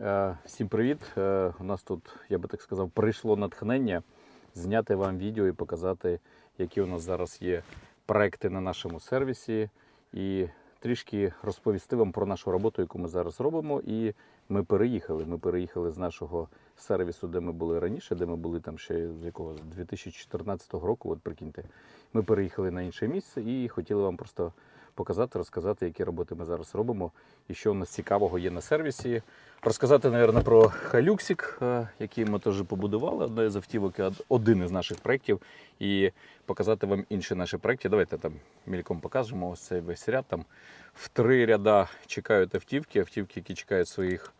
Е, Всім привіт! Е, У нас тут, я би так сказав, прийшло натхнення зняти вам відео і показати, які у нас зараз є проекти на нашому сервісі, і трішки розповісти вам про нашу роботу, яку ми зараз робимо. І ми переїхали. Ми переїхали з нашого сервісу, де ми були раніше, де ми були там ще з якого 2014 року. От прикиньте, ми переїхали на інше місце і хотіли вам просто показати, розказати, які роботи ми зараз робимо і що у нас цікавого є на сервісі. Розказати, мабуть, про Халюксік, е, який ми теж побудували, одне з автівок, один із наших проєктів, і показати вам інші наші проєкти. Давайте там мільком покажемо ось цей весь ряд. Там в три ряда чекають автівки, автівки, які чекають своїх.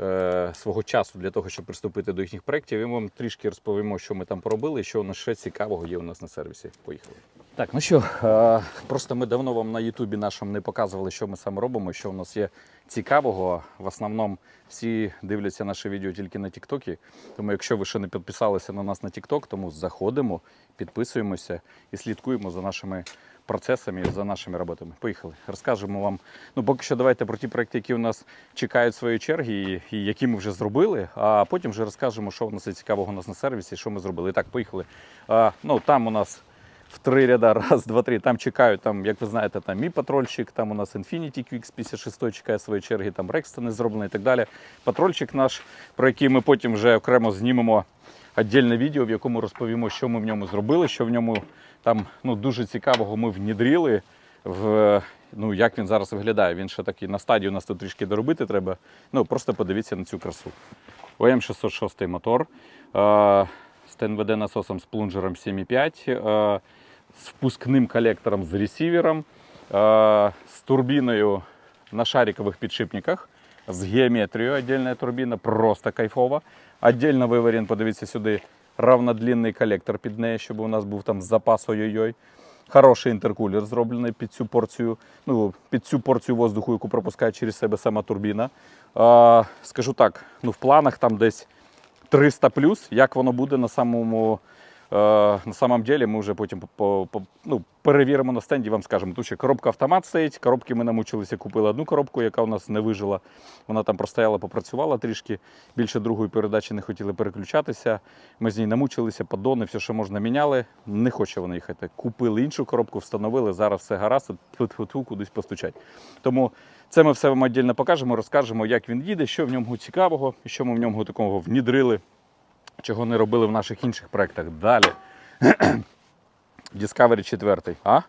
е, Свого часу для того, щоб приступити до їхніх проєктів, і ми вам трішки розповімо, що ми там поробили, і що у нас ще цікавого є у нас на сервісі. Поїхали. Так, ну що, е, просто ми давно вам на Ютубі нашому не показували, що ми саме робимо, що у нас є цікавого. В основному всі дивляться наше відео тільки на Тіктокі. Тому якщо ви ще не підписалися на нас на Тікток, тому заходимо, підписуємося і слідкуємо за нашими процесами, за нашими роботами. Поїхали. Розкажемо вам. Ну, поки що давайте про ті проекти, які у нас чекають своєї черги, і, які ми вже зробили. А потім вже розкажемо, що у нас є цікавого у нас на сервісі, що ми зробили. Так, поїхали. А, ну, там у нас в три ряда, раз, два, три. Там чекають, там, як ви знаєте, там мій патрольчик, там у нас Infiniti QX56 чекає своєї черги, там Рекстон зроблений і так далі. Патрольчик наш, про який ми потім вже окремо знімемо віддільне відео, в якому розповімо, що ми в ньому зробили, що в ньому там ну, дуже цікавого ми внідріли. В, ну, як він зараз виглядає. Він ще такий на стадії у нас тут трішки доробити треба. Ну, просто подивіться на цю красу. ОМ606 мотор е, з ТНВД насосом з плунжером 7,5, е, з впускним колектором з ресівером, е, з турбіною на шарикових підшипниках, з геометрією отдельна турбіна, просто кайфова. Отдельно виварен, подивіться сюди, равнодлінний колектор під неї, щоб у нас був там запас ой-ой-ой. Хороший інтеркулер зроблений під цю порцію, ну, під цю порцію воздуху, яку пропускає через себе сама турбіна. А, скажу так, ну, в планах там десь 300 плюс, як воно буде на самому. Е, На самом деле ми вже потім по, по, ну, перевіримо на стенді, вам скажемо. Тут ще коробка автомат стоїть. Коробки ми намучилися, купили одну коробку, яка у нас не вижила. Вона там простояла, попрацювала трішки. Більше другої передачі не хотіли переключатися. Ми з ній намучилися, поддони, все, що можна, міняли. Не хоче вона їхати. Купили іншу коробку, встановили. Зараз все гаразд, тьфу-тьфу-тьфу, кудись постучать. Тому це ми все вам віддільно покажемо, розкажемо, як він їде, що в ньому цікавого, що ми в ньому такого внідрили, чого не робили в наших інших проєктах. Далі. Discovery 4. А?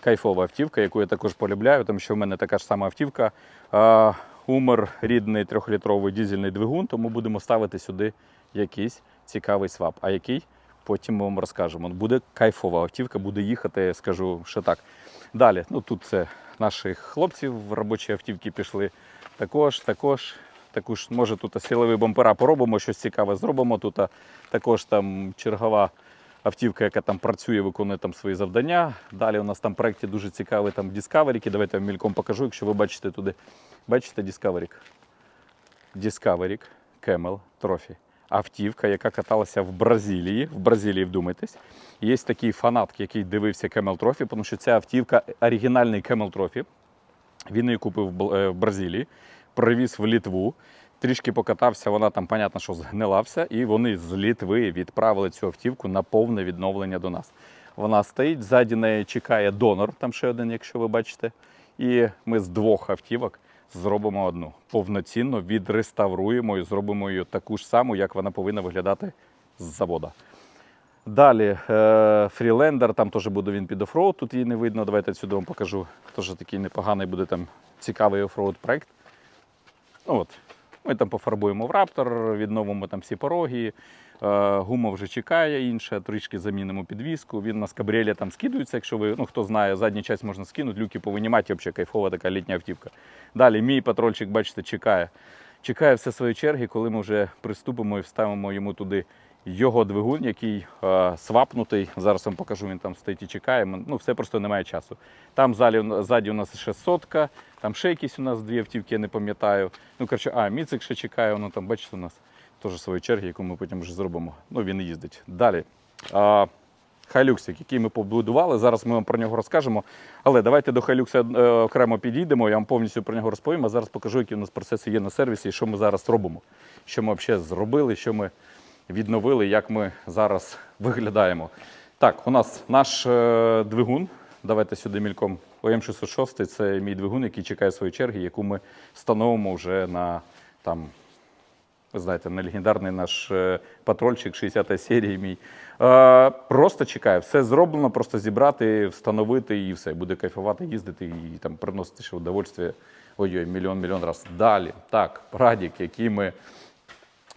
Кайфова автівка, яку я також полюбляю, тому що в мене така ж сама автівка. А, Умер рідний трьохлітровий дизельний двигун, тому будемо ставити сюди якийсь цікавий свап. А який? Потім ми вам розкажемо. Буде кайфова автівка, буде їхати, скажу, що так. Далі, ну тут це наші хлопці в робочі автівки пішли. Також, також, також, може тут силові бампера поробимо, щось цікаве зробимо. Тут також там чергова автівка, яка там працює, виконує там свої завдання. Далі у нас там в проєкті дуже цікавий там Discovery. Давайте я вам мільком покажу, якщо ви бачите туди. Бачите Discovery? Discovery Camel Trophy. Автівка, яка каталася в Бразилії. В Бразилії, вдумайтесь. Є такий фанат, який дивився Camel Trophy, тому що ця автівка оригінальний Camel Trophy. Він її купив в е, в Бразилії, привіз в Літву. Трішки покатався, вона там, понятно, що згнилався, і вони з Літви відправили цю автівку на повне відновлення до нас. Вона стоїть, ззаді неї чекає донор, там ще один, якщо ви бачите. І ми з двох автівок зробимо одну. Повноцінно відреставруємо і зробимо її таку ж саму, як вона повинна виглядати з завода. Далі е, фрілендер, там теж буде він під офроуд, тут її не видно. Давайте сюди вам покажу. Теж такий непоганий буде там цікавий офроуд проект. Ну, От. Ми там пофарбуємо в раптор, відновимо там всі пороги. Е, гума вже чекає інша, трішки замінимо підвіску. Він на скабріелі там скидується, якщо ви, ну хто знає, задню часть можна скинути, люки повинімати, взагалі кайфова така літня автівка. Далі мій патрольчик, бачите, чекає. Чекає все своєї черги, коли ми вже приступимо і вставимо йому туди його двигун, який е, свапнутий. Зараз вам покажу, він там стоїть і чекає. Ну, все просто немає часу. Там ззаді у нас ще сотка, там ще якісь у нас дві автівки, я не пам'ятаю. Ну, коротше, а, Міцик ще чекає, воно там, бачите, у нас теж свої черги, яку ми потім вже зробимо. Ну, він їздить. Далі. А, Хайлюксик, який ми побудували. Зараз ми вам про нього розкажемо. Але давайте до Хайлюкса е, окремо підійдемо, я вам повністю про нього розповім, а зараз покажу, які у нас процеси є на сервісі і що ми зараз робимо. Що ми взагалі зробили, що ми відновили, як ми зараз виглядаємо. Так, у нас наш е, двигун. Давайте сюди мільком. ОМ606 це мій двигун, який чекає своєї черги, яку ми встановимо вже на там, ви знаєте, на легендарний наш е, патрольчик 60 серії мій. Е, просто чекає, все зроблено, просто зібрати, встановити і все. Буде кайфувати, їздити і там приносити ще удовольствие. Ой-ой, мільйон мільйон разів. Далі. Так, Радік, який ми.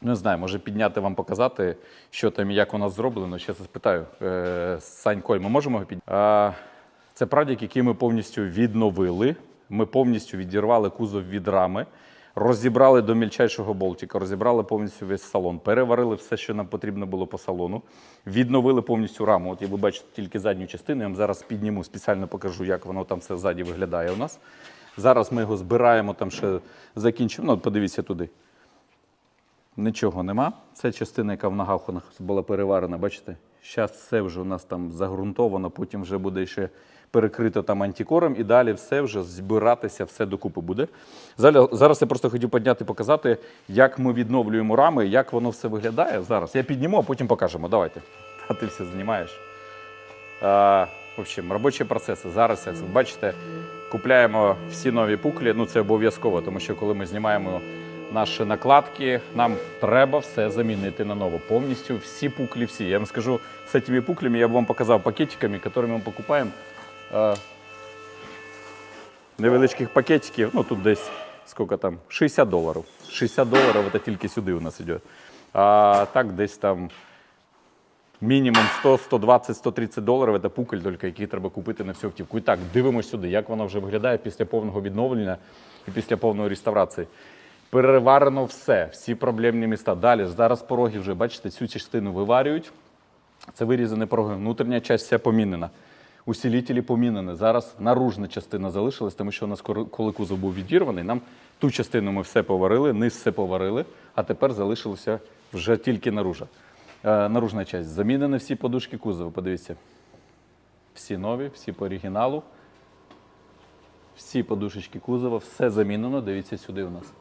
Не знаю, може підняти вам показати, що там і як у нас зроблено. Ще спитаю. Е, Сань Коль, ми можемо його підняти? Е, це прадік, який ми повністю відновили. Ми повністю відірвали кузов від рами, розібрали до мільчайшого болтика, розібрали повністю весь салон, переварили все, що нам потрібно було по салону, відновили повністю раму. От як ви бачите тільки задню частину. Я вам зараз підніму, спеціально покажу, як воно там все ззаді виглядає у нас. Зараз ми його збираємо, там ще закінчимо. Ну, подивіться туди. Нічого нема. Це частина, яка в ногах була переварена, бачите? Зараз все вже у нас там загрунтовано, потім вже буде ще перекрито там антикором, і далі все вже збиратися, все докупи буде. Зараз, зараз я просто хотів підняти, показати, як ми відновлюємо рами, як воно все виглядає. Зараз я підніму, а потім покажемо. Давайте. А ти все знімаєш. А, в общем, робочі процеси. Зараз, як ви бачите, купляємо всі нові пуклі. Ну це обов'язково, тому що коли ми знімаємо наші накладки, нам треба все замінити на ново. Повністю всі пуклі, всі. Я вам скажу, з цими пуклями я б вам показав пакетиками, якими ми покупаємо. Невеличких пакетиків, ну тут десь скільки там, 60 доларів. 60 доларів це тільки сюди у нас йде. А так десь там мінімум 100, 120, 130 доларів це пукель, тільки який треба купити на всю автівку. І так, дивимося сюди, як воно вже виглядає після повного відновлення і після повної реставрації. Переварено все, всі проблемні міста. Далі зараз пороги вже, бачите, цю частину виварюють. Це вирізані пороги. Внутрішня частина вся помінена. Усилителі помінені. Зараз наружна частина залишилась, тому що у нас коли кузов був відірваний, нам ту частину ми все поварили, низ все поварили, а тепер залишилося вже тільки наружа. Е, наружна частина. Замінені всі подушки кузова. Подивіться. Всі нові, всі по оригіналу. Всі подушечки кузова, все замінено. Дивіться сюди у нас.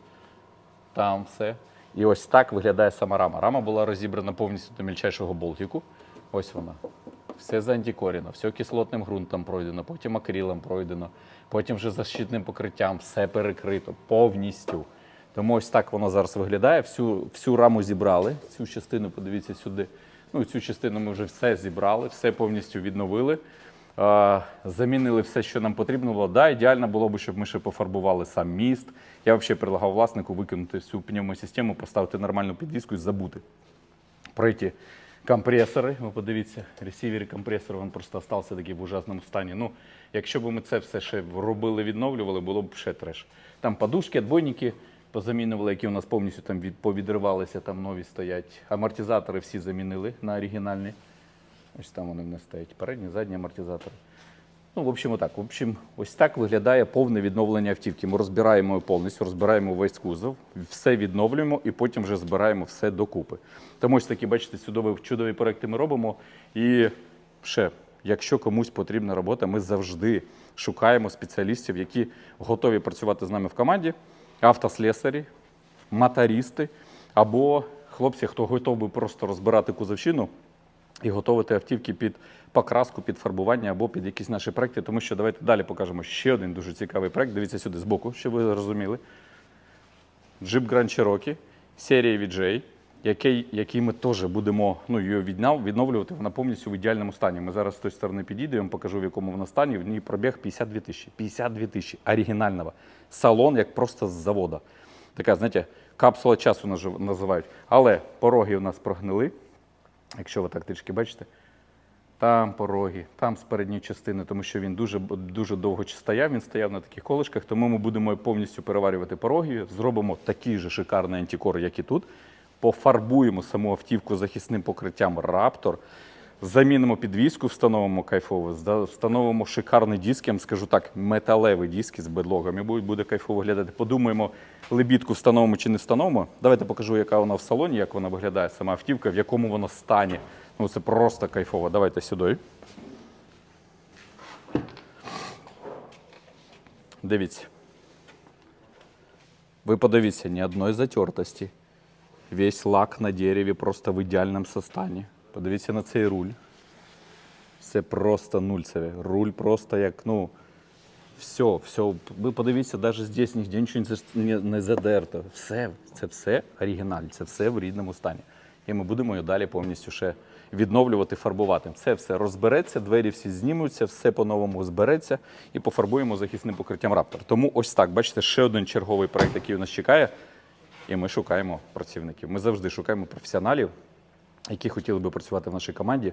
Там все. І ось так виглядає сама рама. Рама була розібрана повністю до мільчайшого болтику. Ось вона. Все заантикорено, все кислотним ґрунтом пройдено, потім акрилом пройдено, потім вже защитним покриттям, все перекрито повністю. Тому ось так воно зараз виглядає. Всю, всю раму зібрали. Цю частину, подивіться сюди. Ну, цю частину ми вже все зібрали, все повністю відновили. Замінили все, що нам потрібно було. Да, ідеально було б, щоб ми ще пофарбували сам міст. Я взагалі предлагав власнику викинути всю пневмосистему, поставити нормальну підвіску і забути. Пройти компресори. Ви подивіться, ресівер компресор він просто залишився такий в ужасному стані. Ну, якщо б ми це все ще робили, відновлювали, було б ще треш. Там подушки, отбойники позамінювали, які у нас повністю там від, повідривалися, там нові стоять. Амортизатори всі замінили на оригінальні. Ось там вони в нас стоять. Передні, задні амортизатори. Ну, в общем, отак. В общем, ось так виглядає повне відновлення автівки. Ми розбираємо повністю, розбираємо весь кузов, все відновлюємо і потім вже збираємо все докупи. Тому ось такі, бачите, чудові, чудові проекти ми робимо. І ще, якщо комусь потрібна робота, ми завжди шукаємо спеціалістів, які готові працювати з нами в команді, автослесарі, мотористи або хлопці, хто готовий просто розбирати кузовщину і готувати автівки під покраску, під фарбування або під якісь наші проекти. Тому що давайте далі покажемо ще один дуже цікавий проект. Дивіться сюди збоку, щоб ви розуміли. Jeep Grand Cherokee серії VJ, який, який ми теж будемо ну, її відновлювати. Вона повністю в ідеальному стані. Ми зараз з тої сторони підійдемо, вам покажу, в якому вона стані. В ній пробіг 52 тисячі. 52 тисячі оригінального. Салон як просто з завода. Така, знаєте, капсула часу називають. Але пороги у нас прогнили. Якщо ви так трішки бачите, там пороги, там з передньої частини, тому що він дуже, дуже довго стояв, він стояв на таких колишках, тому ми будемо повністю переварювати пороги, зробимо такий же шикарний антикор, як і тут. Пофарбуємо саму автівку захисним покриттям Raptor, замінимо підвіску, встановимо кайфово, встановимо шикарний диск, я вам скажу так, металевий диск з бедлогами, буде кайфово виглядати. Подумаємо, лебідку встановимо чи не встановимо. Давайте покажу, яка вона в салоні, як вона виглядає, сама автівка, в якому вона стані. Ну це просто кайфово. Давайте сюди. Дивіться. Ви подивіться, ні одної затертості. Весь лак на дереві просто в ідеальному стані. Подивіться на цей руль. Все просто нульцеве. Руль просто як, ну, все, все. Ви подивіться, навіть здесь нігде нічого не задерто. Все, це все оригіналь, це все в рідному стані. І ми будемо його далі повністю ще відновлювати, фарбувати. Це все розбереться, двері всі знімуться, все по-новому збереться і пофарбуємо захисним покриттям Раптор. Тому ось так, бачите, ще один черговий проект, який у нас чекає. І ми шукаємо працівників. Ми завжди шукаємо професіоналів, які хотіли би працювати в нашій команді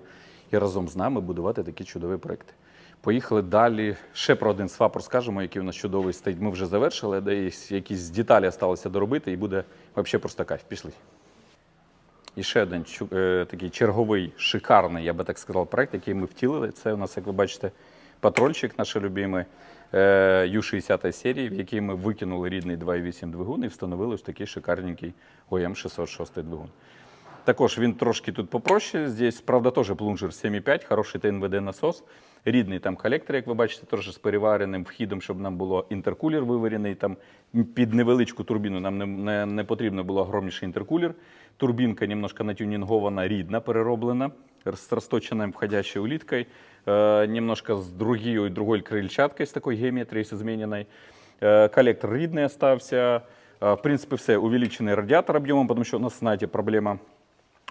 і разом з нами будувати такі чудові проекти. Поїхали далі. Ще про один свап розкажемо, який у нас чудовий стоїть. Ми вже завершили, де якісь деталі залишилося доробити, і буде взагалі просто кайф. Пішли. І ще один е, такий черговий, шикарний, я би так сказав, проект, який ми втілили. Це у нас, як ви бачите, патрульчик, наш любимий е, Ю-60 серії, в якій ми викинули рідний 2.8 двигун і встановили ось такий шикарненький ОМ606 двигун. Також він трошки тут попроще. Здесь, правда, теж плунжер 7,5, хороший ТНВД насос. Рідний там колектор, як ви бачите, теж з перевареним вхідом, щоб нам було інтеркулер виварений. Там під невеличку турбіну нам не, не, не потрібно було огромніший інтеркулер. Турбінка немножко натюнінгована, рідна, перероблена, з розточенной входящей улиткой, э, немножко с другой, другой крыльчаткой, с такой геометрией, с измененной. Э, коллектор рідний остався. Э, в принципі, все, увеличений радіатор об'ємом, тому що у нас, знаєте, проблема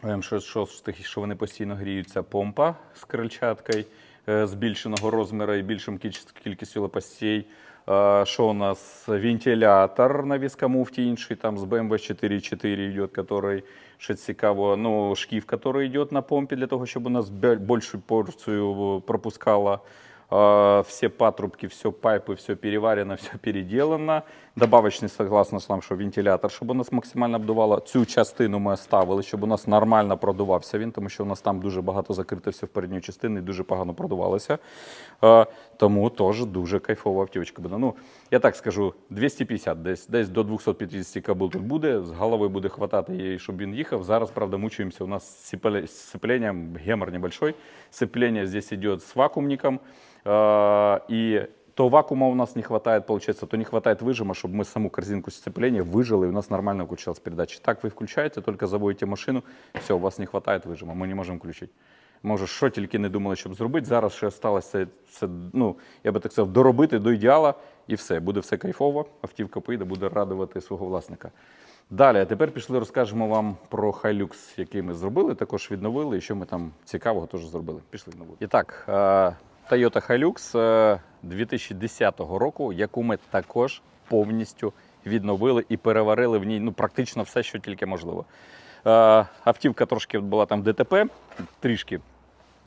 Ем, Що, що, що вони постійно гріються, помпа з крильчаткою е, збільшеного розміру і більшим кількістю лопастей. Е, Що у нас? Вентилятор на віскомуфті інший, там з BMW 4.4 йде, який, що цікаво, ну, шкіф, який йде на помпі для того, щоб у нас більшу порцію пропускало. А, Все патрубки, все пайпы, все переварено, все переделано. Добавочний, согласно нам, що вентилятор, щоб у нас максимально обдувало. Цю частину ми оставили, щоб у нас нормально продувався він, тому що у нас там дуже багато закрито все в передню частину і дуже погано продувалося. Тому теж дуже кайфова автівочка буде. Ну, я так скажу, 250, десь, десь до 250 кабул тут буде, з голови буде хватати її, щоб він їхав. Зараз, правда, мучаємося. У нас з сцепле- з сцеплением гемор небольшой. Сцепление здесь идет с вакуумником. Э, И то вакуума у нас не хватает, получается, то не хватает выжима, чтобы мы саму корзинку сцепления выжили, и у нас нормально включалась передача. Так вы включаете, только заводите машину, все, у вас не хватает вижима, ми не можемо включити. Може, що тільки не думали, щоб зробити. Зараз ще залишилося це, ну, я би так сказав, доробити до ідеала, і все. Буде все кайфово, автівка поїде, буде радувати свого власника. Далі, а тепер пішли, розкажемо вам про Hilux, який ми зробили, також відновили, і що ми там цікавого теж зробили. Пішли на І так, е, Toyota Hilux е, 2010 року, яку ми також повністю відновили і переварили в ній ну, практично все, що тільки можливо. Е, Автівка трошки була там ДТП, трішки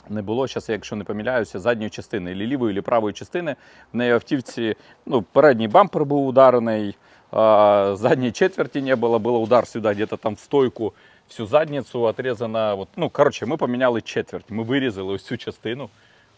не було. Зараз, якщо не помиляюся, задньої частини, ілі лівої, або правої частини. В неї автівці ну, передній бампер був ударений, а задней четверти не было, был удар сюда где-то там в стойку, всю задницу отрезана. Вот, ну, коротше, ми поміняли четверть. Ми вирізали ось цю частину.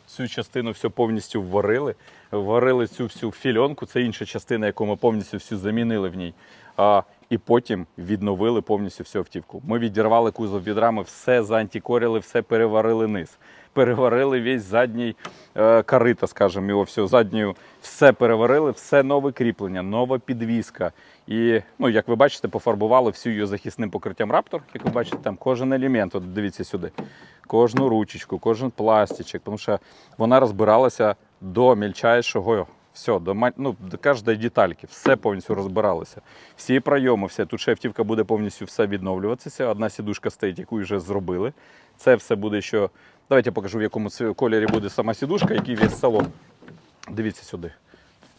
Цю частину все повністю вварили. Варили цю всю фільонку, це інша частина, яку ми повністю всю замінили в ній. А, і потім відновили повністю всю автівку. Ми відірвали кузов від рами, все заантикорили, все переварили низ. Переварили весь задній е, карита, скажімо, його все задню, все переварили, все нове кріплення, нова підвіска. І, ну, як ви бачите, пофарбували всю її захисним покриттям Raptor. Як ви бачите, там кожен елемент, от дивіться сюди, кожну ручечку, кожен пластичок, тому що вона розбиралася до мільчайшого. Все, до, ну, до кожної детальки, все повністю розбиралося. Всі прийоми, все. Тут ще автівка буде повністю все відновлюватися. Одна сідушка стоїть, яку вже зробили. Це все буде що. Давайте я покажу, в якому кольорі буде сама сідушка, який весь салон. Дивіться сюди.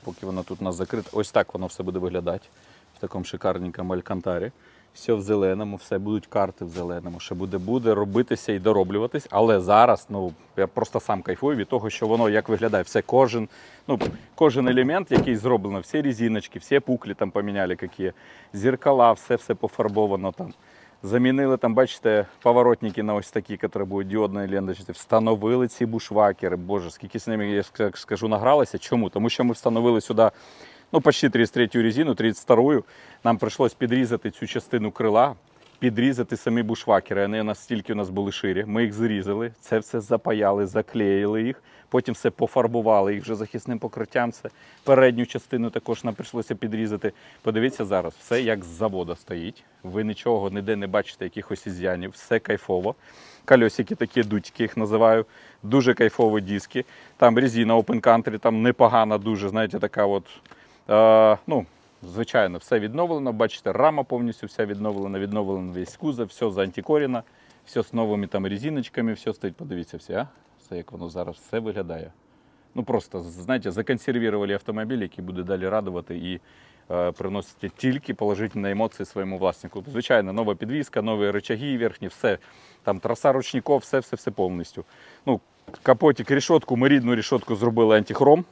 Поки вона тут у нас закрита. Ось так воно все буде виглядати в такому шикарненькому алькантарі. Все в зеленому, все будуть карти в зеленому. Ще буде, буде робитися і дороблюватись. Але зараз ну, я просто сам кайфую від того, що воно як виглядає. Все, кожен, ну, кожен елемент, який зроблено, всі резиночки, всі пуклі там поміняли, які зеркала, все все пофарбовано там. Замінили там, бачите, поворотники на ось такі, які будуть діодної ленточки. Встановили ці бушвакери. Боже, скільки з ними, я скажу, награлися. Чому? Тому що ми встановили сюди ну, почти 33-ю резину, 32-ю. Нам прийшлось підрізати цю частину крила, підрізати самі бушвакери. Вони настільки у нас були ширі. Ми їх зрізали, це все запаяли, заклеїли їх. Потім все пофарбували їх вже захисним покриттям. Це передню частину також нам прийшлося підрізати. Подивіться зараз, все як з завода стоїть. Ви нічого ніде не бачите, якихось ізянів, все кайфово. Кольосики такі дудьки їх називаю. Дуже кайфові диски. Там резина Open Country, там непогана, дуже, знаєте, така от. Е, ну, звичайно, все відновлено. Бачите, рама повністю вся відновлена, відновлено весь кузов, все заантикорено, все з новими там резиночками, все стоїть. Подивіться все, а? Все як воно зараз все виглядає. Ну просто, знаєте, законсервували автомобіль, який буде далі радувати і е, приносити тільки положительні емоції своєму власнику. Звичайно, нова підвізка, нові рычаги верхні, все. Там траса ручників, все, все, все повністю. Ну, капотик, решетку, ми рідну решетку зробили антихром.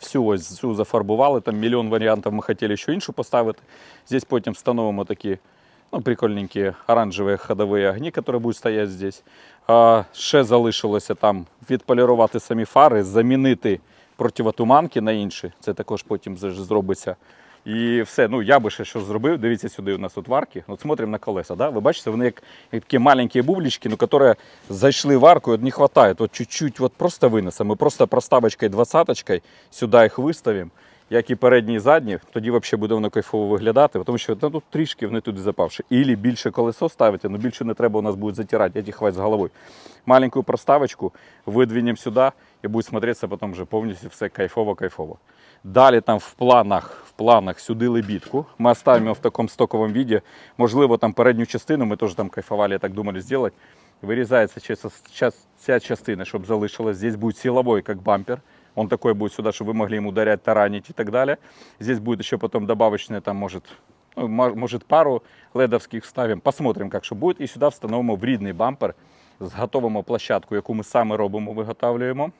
Всю ось всю зафарбували, там мільйон варіантів ми хотіли ще іншу поставити. Здесь потім встановимо такі ну, прикольненькі оранжеві ходові огні, які будуть стояти здесь. А, ще залишилося там відполірувати самі фари, замінити противотуманки на інші. Це також потім зробиться. І все, ну я би ще що зробив. Дивіться сюди, у нас тут варки. От смотримо на колеса. Да? Ви бачите, вони як, як такі маленькі бублички, ну, які зайшли в арку, от не вистачає. От чуть-чуть от просто винесемо. Ми просто проставочкою, двадцяточкою сюди їх виставимо, як і передні, і задні. Тоді взагалі буде воно кайфово виглядати, тому що ну, тут трішки вони туди запавши. Ілі більше колесо ставити, але більше не треба у нас буде затирати, я хватить з головою. Маленьку проставочку видвинемо сюди і буде смотреться потім вже повністю все кайфово-кайфово. Далі там в планах, в планах сюди лебідку. Ми оставимо в такому стоковому віді. Можливо, там передню частину, ми теж там кайфували, я так думали зробити. Вирізається ця частина, щоб залишилась. Здесь будет силовой, как бампер. Он такой будет сюда, чтобы вы могли им ударять, таранить и так далее. Здесь будет еще потом добавочная, там может, ну, может пару ледовских вставим. Посмотрим, как что будет. І сюди встановимо в рідний бампер. Зготовимо площадку, яку ми саме робимо, виготовлюємо.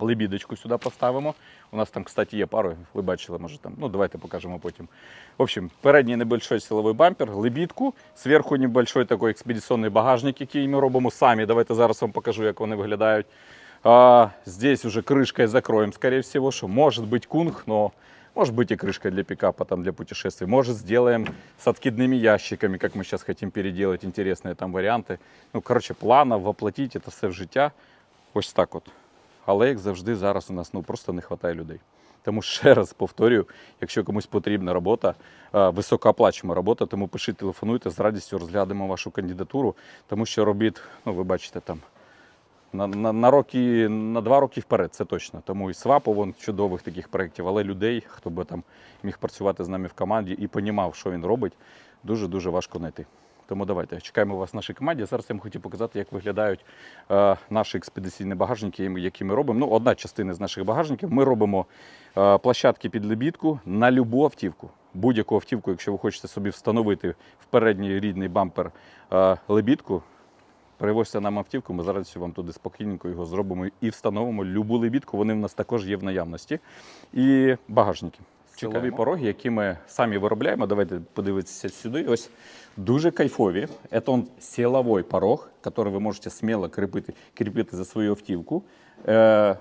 Лебідочку сюди поставимо. У нас там, кстати, є пару, ви бачили, може там. Ну, давайте покажемо потім. В общем, передній небольшой силовий бампер, лебідку, зверху небольшой такий експедиційний багажник, який ми робимо самі. Давайте зараз вам покажу, як вони виглядають. А, здесь уже крышкой закроем, скорее всего, что может быть кунг, но может быть и крышка для пикапа, там, для путешествий. Может сделаем с откидными ящиками, как мы сейчас хотим переделать, интересные там варианты. Ну, короче, планов воплотить это все в життя. Ось так от. Але як завжди, зараз у нас ну просто не вистачає людей. Тому ще раз повторюю, якщо комусь потрібна робота, е, високооплачувана робота, тому пишіть, телефонуйте, з радістю розглянемо вашу кандидатуру, тому що робіт, ну ви бачите там. На, на, на, роки, на два роки вперед, це точно. Тому і свапо вон чудових таких проєктів, але людей, хто би там міг працювати з нами в команді і понімав, що він робить, дуже-дуже важко знайти. Тому давайте чекаємо вас в нашій команді. Зараз я вам хотів показати, як виглядають е, наші експедиційні багажники, які ми робимо. Ну, одна частина з наших багажників. Ми робимо е, площадки під лебідку на любу автівку. Будь-яку автівку, якщо ви хочете собі встановити в передній рідний бампер е, лебідку, Привозьте нам автівку, ми зараз вам туди спокійненько його зробимо і встановимо любу лебідку. Вони в нас також є в наявності. І багажники. Силові пороги, які ми самі виробляємо. Давайте подивитися сюди. Ось дуже кайфові. Це силовий порог, який ви можете сміло кріпити, кріпити за свою автівку. Е,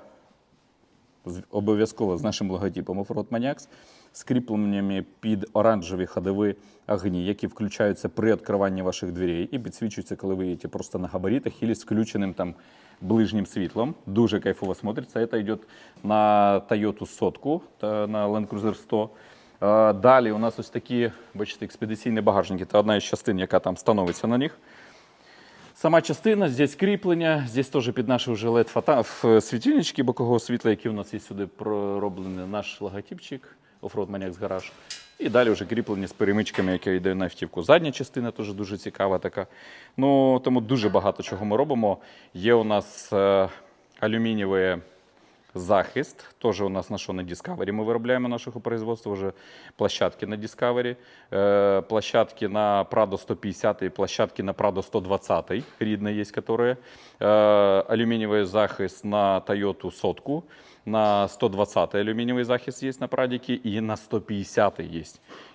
обов'язково з нашим логотипом Offroad Maniacs, з кріпленнями під оранжеві ходові огні, які включаються при відкриванні ваших дверей і підсвічуються, коли ви їдете просто на габаритах або з включеним там ближнім світлом. Дуже кайфово смотриться. Це йде на Toyota сотку на Land Cruiser 100. Е, Далі у нас ось такі, бачите, експедиційні багажники. Це одна із частин, яка там становиться на них. Сама частина, здесь кріплення, здесь теж під наші вже LED світильнички бокового світла, які у нас є сюди пророблений наш логотипчик Offroad Maniacs Garage. І далі вже кріплення з перемичками, які йде на автівку. Задня частина теж дуже цікава така. Ну, тому дуже багато чого ми робимо. Є у нас е, алюмінієві захист. Теж у нас на що на Discovery ми виробляємо нашого производства вже площадки на Discovery, е, площадки на Prado 150 і площадки на Prado 120 рідне є, которые. Е, алюмінієвий захист на Toyota сотку. На 120 алюмінієвий захист є на прадіки і на 150 є.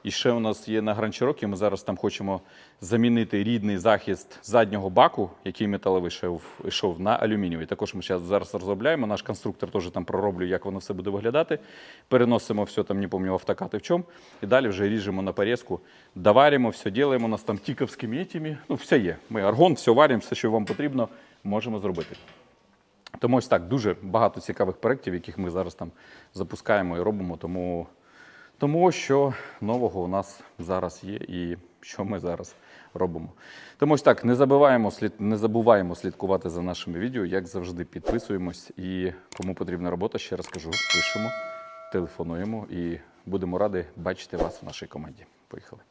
І ще у нас є на Cherokee, Ми зараз там хочемо замінити рідний захист заднього баку, який металевий йшов, на алюмінієвий. Також ми зараз, розробляємо. Наш конструктор теж там пророблює, як воно все буде виглядати. Переносимо все там, не пам'ятаю, автокати в чому. І далі вже ріжемо на порізку, доваримо, все робимо. У нас там тіковськими етими. Ну, все є. Ми аргон, все варимо, все, що вам потрібно, можемо зробити. Тому ось так, дуже багато цікавих проєктів, яких ми зараз там запускаємо і робимо. Тому, тому що нового у нас зараз є і що ми зараз робимо. Тому ось так, не забуваємо, слід, не забуваємо слідкувати за нашими відео, як завжди, підписуємось. І кому потрібна робота, ще раз кажу, пишемо, телефонуємо і будемо раді бачити вас в нашій команді. Поїхали.